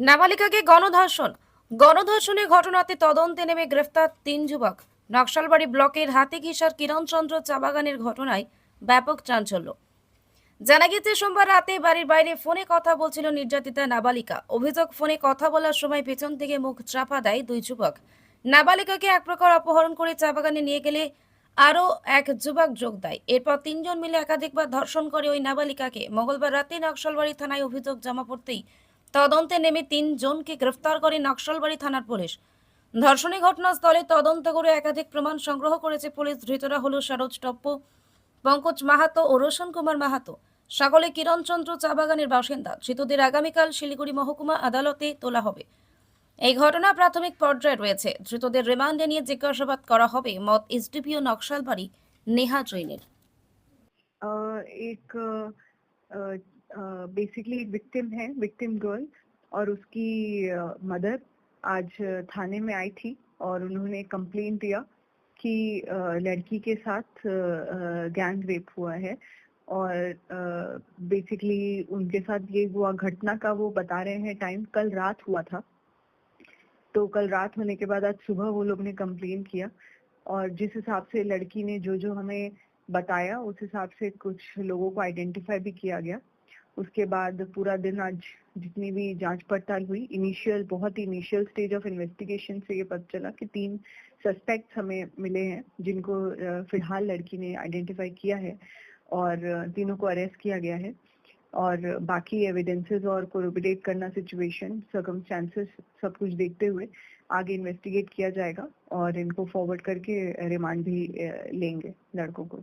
নাবালিকাকে গণধর্ষণ। গণধর্ষণের ঘটনাতে তদন্তে নেমে গ্রেফতার তিন যুবক। নকশালবাড়ি ব্লকের হাতিঘিসার কিরণচন্দ্র চা বাগানের ঘটনায় ব্যাপক চাঞ্চল্য। জানা গেছে সোমবার রাতে বাড়ির বাইরে ফোনে কথা বলছিল নির্যাতিতা নাবালিকা। অভিযোগ, ফোনে কথা বলার সময় পেছন থেকে মুখ চাপা দেয় দুই যুবক। নাবালিকাকে এক প্রকার অপহরণ করে চা বাগানে নিয়ে গেলে আরও এক যুবক যোগ দেয়। এরপর তিনজন মিলে একাধিকবার ধর্ষণ করে ওই নাবালিকাকে। মঙ্গলবার রাতে নকশালবাড়ি থানায় অভিযোগ জমা পড়তেই তদন্তে নেমে তিনজনকে গ্রেফতার করে নকশালবাড়ি থানার পুলিশ। ধর্ষণী ঘটনাস্থলে তদন্ত করে একাধিক প্রমাণ সংগ্রহ করেছে পুলিশ। ধৃতরা হল সরোজ টপ্প, পঙ্কজ মাহাতো ও রোশন কুমার মাহাতো। সকলে কিরণচন্দ্র চা বাগানের বাসিন্দা। ধৃতদের আগামীকাল শিলিগুড়ি মহকুমা আদালতে তোলা হবে। এই ঘটনা প্রাথমিক পর্যায়ে রয়েছে। ধৃতদের রিমান্ডে নিয়ে জিজ্ঞাসাবাদ করা হবে মত এসডিপিও নকশালবাড়ি নেহা জৈনের। बेसिकली एक विक्टिम है विक्टिम गर्ल और उसकी मदर आज थाने में आई थी और उन्होंने कंप्लेन दिया कि लड़की के साथ गैंग रेप हुआ है और बेसिकली उनके साथ ये हुआ घटना का वो बता रहे हैं टाइम कल रात हुआ था। तो कल रात होने के बाद आज सुबह वो लोग ने कंप्लेन किया और जिस हिसाब से लड़की ने जो जो हमें बताया, उस हिसाब से कुछ लोगों को आइडेंटिफाई भी किया गया। उसके बाद पूरा दिन आज जितनी भी जाँच पड़ताल हुई इनिशियल बहुत ही इनिशियल स्टेज ऑफ़ इन्वेस्टिगेशन से ये पता चला कि तीन सस्पेक्ट्स हमें मिले हैं, जिनको फ़िलहाल लड़की ने आइडेंटिफाई किया है और तीनों को अरेस्ट किया गया है। और बाकी एविडेंसेस और कोरोबरेट करना सिचुएशन सर्कमस्टांसेस सब कुछ देखते हुए आगे इन्वेस्टिगेट किया जाएगा और इनको फॉरवर्ड करके रिमांड भी लेंगे लड़कों को।